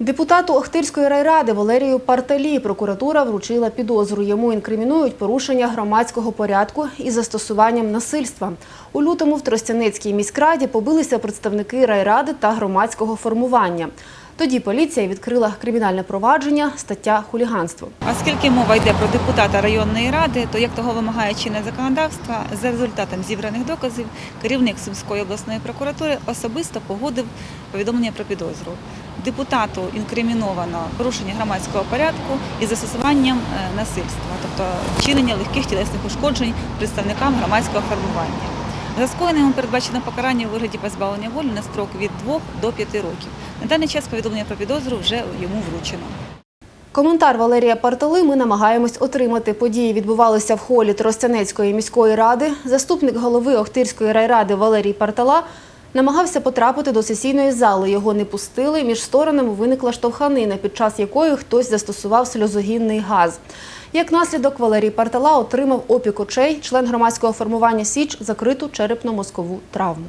Депутату Охтирської райради Валерію Парталі прокуратура вручила підозру. Йому інкримінують порушення громадського порядку із застосуванням насильства. У лютому в Тростянецькій міськраді побилися представники райради та громадського формування. Тоді поліція відкрила кримінальне провадження, стаття хуліганство. Оскільки мова йде про депутата районної ради, то як того вимагає чинне законодавство, за результатом зібраних доказів керівник Сумської обласної прокуратури особисто погодив повідомлення про підозру. Депутату інкриміновано порушення громадського порядку із застосуванням е, насильства, тобто вчинення легких тілесних ушкоджень представникам громадського формування. За скоєним передбачено покарання у вигляді позбавлення волі на строк від 2 до 5 років. На даний час повідомлення про підозру вже йому вручено. Коментар Валерія Партали ми намагаємось отримати. Події відбувалися в холі Тростянецької міської ради. Заступник голови Охтирської райради Валерій Партала намагався потрапити до сесійної зали. Його не пустили. Між сторонами виникла штовханина, під час якої хтось застосував сльозогінний газ. Як наслідок, Валерій Партала отримав опік очей, член громадського формування Січ закриту черепно-мозкову травму.